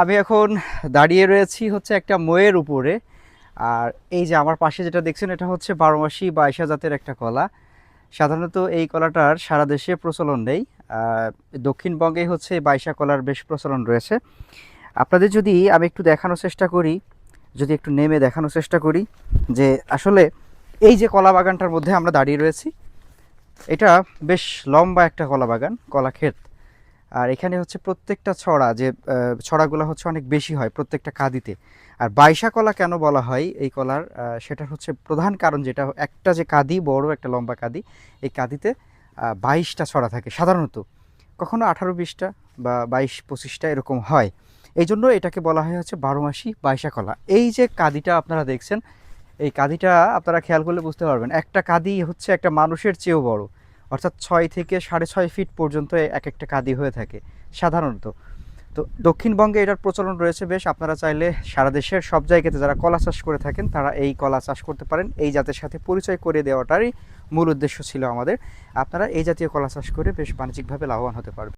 আমি এখন দাঁড়িয়ে রয়েছি হচ্ছে একটা ময়ের উপরে। আর এই যে আমার পাশে যেটা দেখছেন, এটা হচ্ছে বারোমাসি বাইশা জাতের একটা কলা। সাধারণত এই কলাটার সারা দেশে প্রচলন নেই। দক্ষিণবঙ্গে হচ্ছে বাইশা কলার বেশ প্রচলন রয়েছে। আপনাদের যদি আমি একটু দেখানোর চেষ্টা করি, যদি একটু নেমে দেখানোর চেষ্টা করি, যে আসলে এই যে কলা বাগানটার মধ্যে আমরা দাঁড়িয়ে রয়েছি, এটা বেশ লম্বা একটা কলা বাগান, কলা ক্ষেত। আর এখানে হচ্ছে প্রত্যেকটা ছড়া যে ছড়াগুলো হচ্ছে অনেক বেশি হয় প্রত্যেকটা কাদিতে। আর বাইশা কলা কেন বলা হয় এই কলার? সেটার হচ্ছে প্রধান কারণ যেটা, একটা যে কাদি, বড় একটা লম্বা কাদি, এই কাদিতে বাইশটা ছড়া থাকে সাধারণত। কখনো আঠারো বিশটা বা বাইশ পঁচিশটা এরকম হয়। এই জন্য এটাকে বলা হয় হচ্ছে বারো মাসি বাইশা কলা। এই যে কাদিটা আপনারা দেখছেন, এই কাদিটা আপনারা খেয়াল করলে বুঝতে পারবেন, একটা কাদি হচ্ছে একটা মানুষের চেয়েও বড়। অর্থাৎ ছয় থেকে সাড়ে ছয় ফিট পর্যন্ত এক একটা কাদি হয়ে থাকে, সাধারণত। তো দক্ষিণবঙ্গে এটার প্রচলন রয়েছে বেশ, আপনারা চাইলে সারা দেশের সব জায়গাতে যারা কলা চাষ করে থাকেন, তারা এই কলা চাষ করতে পারেন। এই জাতের সাথে পরিচয় করে দেওয়াটারই মূল উদ্দেশ্য ছিল আমাদের। আপনারা এই জাতীয় কলা চাষ করে বেশ বাণিজ্যিকভাবে লাভবান হতে পারবেন।